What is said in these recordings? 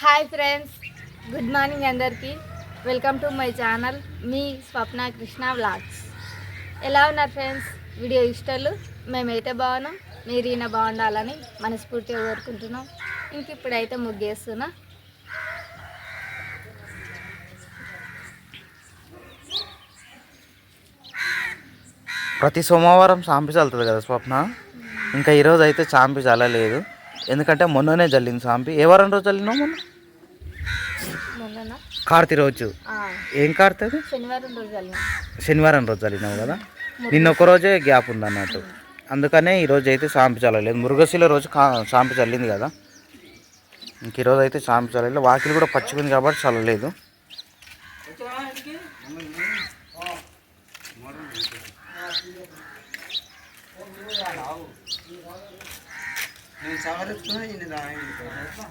Hi friends good morning అందరికీ. Welcome to my channel మీ Swapna Krishna vlogs. ఎలా ఉన్నారు ఫ్రెండ్స్? వీడియో ఇష్టాలు? మేమైతే బాగున్నాం మీరు ఈయన బాగుండాలని మనస్ఫూర్తిగా కోరుకుంటున్నాం. ఇంక ఇప్పుడైతే ముగ్గేస్తున్నా. ప్రతి సోమవారం చాంపి చల్లుతుంది కదా స్వప్న? ఇంకా ఈరోజు అయితే చాంపి చల్లలేదు ఎందుకంటే మొన్ననే జల్లింది చాంపి ఏ వారం రోజు చల్లినావు మొన్న? కార్తీ రోజు. ఏం కార్తీ శనివారం రోజు వెళ్ళిన శనివారం రోజు చల్లినావు కదా? నిన్న ఒక రోజే గ్యాప్ ఉంది అన్నట్టు అందుకనే ఈరోజు అయితే చాంపి చల్లలేదు మురుగశిల రోజు చాంపి చల్లింది కదా? ఇంక ఈరోజు అయితే చాంపి చల్లలేదు వాకిలి కూడా పచ్చిపోయింది కాబట్టి చల్లలేదు. 那我就蹲在那里面，对吧？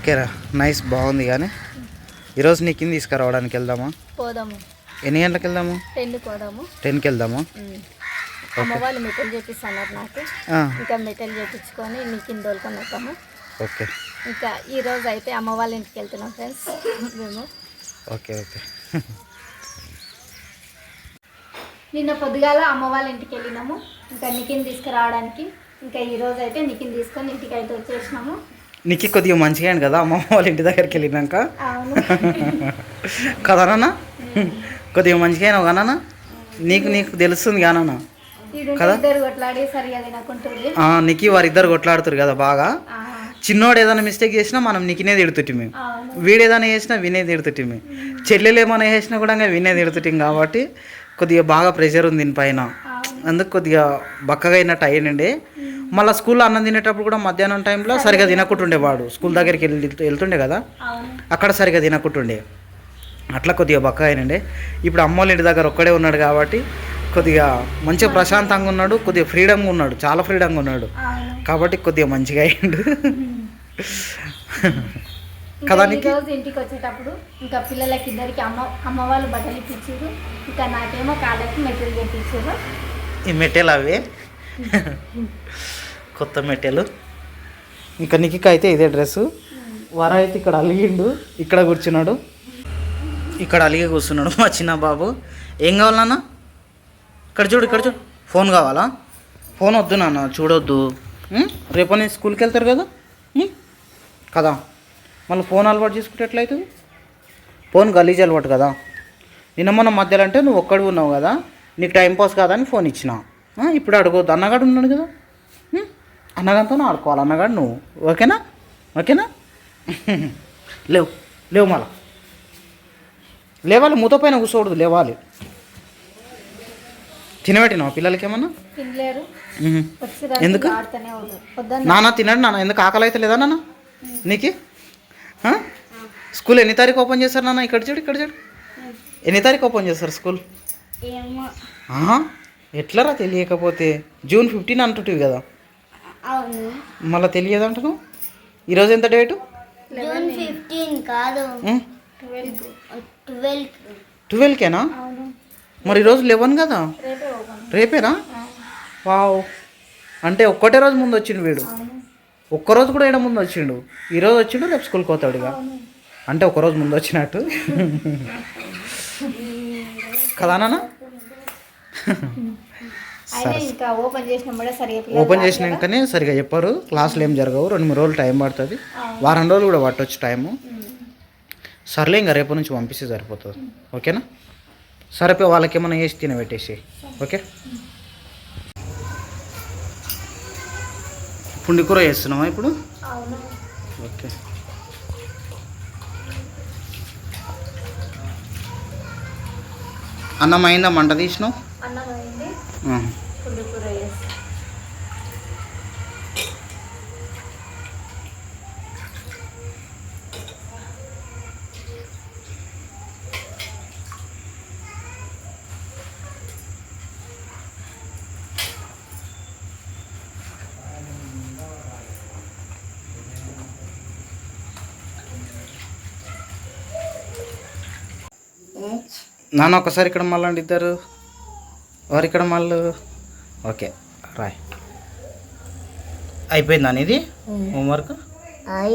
ఓకేరా నైస్ బాగుంది కానీ. ఈరోజు నీ కింద తీసుకురావడానికి వెళ్దామా? పోదాము. ఎన్ని గంటలకు వెళ్దాము? పెళ్ళి పోదాము. టెన్కి వెళ్దామా. అమ్మ వాళ్ళు మెటల్ చేపిస్తున్నారు నాకు. ఆ, ఇంకా మెటల్ చేపించుకొని నీ కింద దోలుకొని వస్తాము ఓకే. ఇంకా ఈ రోజు అయితే అమ్మ వాళ్ళ ఇంటికి వెళ్తున్నాం ఫ్రెండ్స్ మేము. Okay okay. నిన్న పొద్దుగాల అమ్మ వాళ్ళ ఇంటికి వెళ్ళినాము. ఇంకా నికిన్ తీసుకురావడానికి. ఇంకా ఈ రోజు అయితే నికిన్ తీసుకొని ఇంటికి అయితే వచ్చేసినాము. నీకు కొద్దిగా మంచిగా అయింది కదా అమ్మమ్మ వాళ్ళ ఇంటి దగ్గరికి వెళ్ళినాక? కదా నాన్న? కొద్దిగా మంచిగా అయినావు కదా నాన్న? నీకు నీకు తెలుస్తుంది కదా నాన్న? కదా? నీకు వారిద్దరు కొట్లాడుతారు కదా బాగా? చిన్నోడు ఏదైనా మిస్టేక్ చేసినా మనం నీకునే తిడుతుంటిమి. అవును. వీడు ఏదైనా చేసినా వినే తిడుతుంటిమి. చెల్లెలు ఏమైనా చేసినా కూడా వినే తిడుతుంటిం కాబట్టి కొద్దిగా బాగా ప్రెషర్ ఉంది దీనిపైన. అందుకు కొద్దిగా బక్కగా అయినట్టు అయ్యిండే. మళ్ళీ స్కూల్లో అన్నం తినేటప్పుడు కూడా మధ్యాహ్నం టైంలో సరిగా తినకుంటుండే వాడు స్కూల్ దగ్గరికి వెళ్ళి వెళ్తుండే కదా? అక్కడ సరిగా తినకుంటుండే. అట్లా కొద్దిగా బక్క అయినండే. ఇప్పుడు అమ్మోళ్ళ ఇంటి దగ్గర ఒక్కడే ఉన్నాడు కాబట్టి కొద్దిగా మంచిగా ప్రశాంతంగా ఉన్నాడు కొద్దిగా ఫ్రీడంగా ఉన్నాడు చాలా ఫ్రీడంగా ఉన్నాడు. కాబట్టి కొద్దిగా మంచిగా అయ్యిండు. కదా? రోజు ఇంటికి వచ్చేటప్పుడు ఇంకా పిల్లలకి ఇద్దరికి అమ్మ అమ్మ వాళ్ళు బట్టలు ఇప్పించారు ఇంకా నాకేమో కాళ్ళకి మెటీరియల్ ఈ మెట్టెలు అవి కొత్త మెట్టెలు. ఇంకా నికిక అయితే ఇదే డ్రెస్సు వర అయితే ఇక్కడ అలిగిండు ఇక్కడ కూర్చున్నాడు. ఇక్కడ అలిగి కూర్చున్నాడు మా చిన్న బాబు. ఏం కావాలన్నా ఇక్కడ చూడు ఇక్కడ చూడు. ఫోన్ కావాలా? ఫోన్ వద్దు నాన్న చూడొద్దు. రేపు నేను స్కూల్కి వెళ్తారు కదా? కదా? మళ్ళీ ఫోన్ అలవాటు చేసుకుంటే ఎట్లయితుంది? ఫోన్ గలీజ్ అలవాటు కదా? నిన్న మొన్న మధ్యలో అంటే నువ్వు ఒక్కడు ఉన్నావు కదా? నీకు టైం పాస్ కాదని ఫోన్ ఇచ్చినా. ఇప్పుడు అడగొద్దు. అన్నగాడు ఉన్నాడు కదా. ఉం? అన్నగారితో ఆడుకోవాలి. అన్నగాడు నువ్వు. ఓకేనా? ఓకేనా? లేవు. లేవు మళ్ళా. లేవాలి. మూత పైన కూర్చోకూడదు. లేవాలి. తినబెట్టినావా పిల్లలకి ఏమన్నా ఎందుకు? నాన్న తినడు నాన్న. ఎందుకు ఆకలి అయితే లేదా నాన్న? నీకు? స్కూల్ ఎన్ని తారీఖు ఓపెన్ చేస్తారు నాన్న? ఇక్కడ చూడు ఇక్కడ చూడు. ఎన్ని తారీఖు ఓపెన్ చేస్తారు స్కూల్? ఎట్లరా తెలియకపోతే? జూన్ ఫిఫ్టీన్ అంటుంటివి కదా. అవును. మళ్ళీ తెలియదు అంటున్నావు ఈరోజు ఎంత డేటు? జూన్ ఫిఫ్టీన్ కాదు. ట్వెల్వ్. ట్వెల్వ్. ట్వెల్వ్కేనా? మరి ఈరోజు లెవెన్ కదా? రేపేనా? వావ్. అంటే ఒక్కటే రోజు ముందు వచ్చిండు వీడు. ఒక్కరోజు కూడా ఏడ ముందు వచ్చిండు. ఈరోజు వచ్చిండు రేపు స్కూల్కి పోతాడు ఇక. అంటే ఒకరోజు ముందు వచ్చినట్టు. కదా నాన్న? ఇంకా ఓపెన్. చేసినాకనే సరిగా చెప్పారు. క్లాసులు ఏం జరగవు. రెండు మూడు రోజులు టైం పడుతుంది. వారం రోజులు కూడా పట్టొచ్చు టైము. సర్లే ఇంకా రేపు నుంచి పంపిస్తే సరిపోతుంది. ఓకేనా? సరిపోయి వాళ్ళకి ఏమైనా వేసి తినబెట్టేసి ఓకే? పుండి కూర చేస్తున్నావా ఇప్పుడు? ఓకే. అన్నం అయిందా మంట తీసినావు? అన్నం అయింది నాన్న ఒకసారి ఇక్కడ మళ్ళీ ఇద్దరు. వారు ఇక్కడ మళ్ళీ? ఓకే రాయ్. అయిపోయిందా ఇది హోంవర్క్ ఐ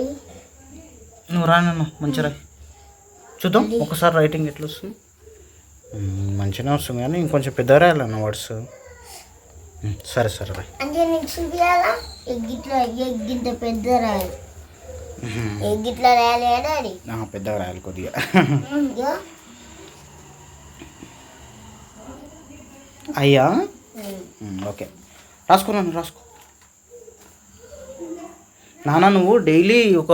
నువ్వు రా నన్ను మంచి రాయ్. చూద్దాం ఒకసారి రైటింగ్ ఎట్లా వస్తుంది? మ్మ్, మంచిగానే వస్తుంది కానీ ఇంకొంచెం పెద్ద రాయాలన్న వర్డ్స్ సరే సరే రాయ్. అంటే నీకు చూపించాలా ఎగ్గిట్లో ఎగ్గింత పెద్ద రాయాలి. ఎగ్గిట్లో పెద్దగా రాయాలి కొద్దిగా. అయ్యా? ఓకే. రాసుకో నాన్న రాసుకో. నాన్న నువ్వు డైలీ ఒక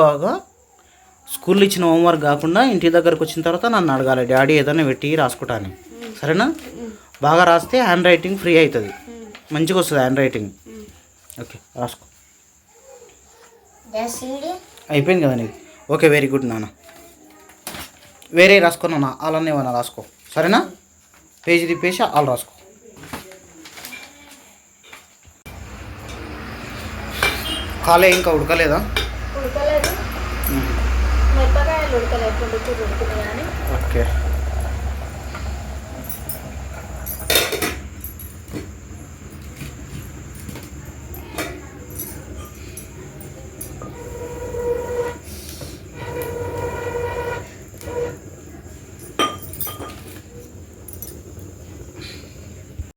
స్కూల్లో ఇచ్చిన హోంవర్క్ కాకుండా ఇంటి దగ్గరకు వచ్చిన తర్వాత నన్ను అడగాలి. డాడీ ఏదైనా పెట్టి రాసుకుంటాను. సరేనా? బాగా రాస్తే హ్యాండ్ రైటింగ్ ఫ్రీ అవుతుంది. మంచిగా వస్తుంది హ్యాండ్ రైటింగ్. ఓకే రాసుకో. అయిపోయింది కదా నీకు ఓకే వెరీ గుడ్ నాన్న. వేరే రాసుకో నాన్న అలానే ఏమన్నా రాసుకో. సరేనా? పేజీ తిప్పేసి వాళ్ళు రాసుకో. కాలే ఇంకా ఉడకలేదా? ఉడకలేదు. మిరపకాయలు ఓకే.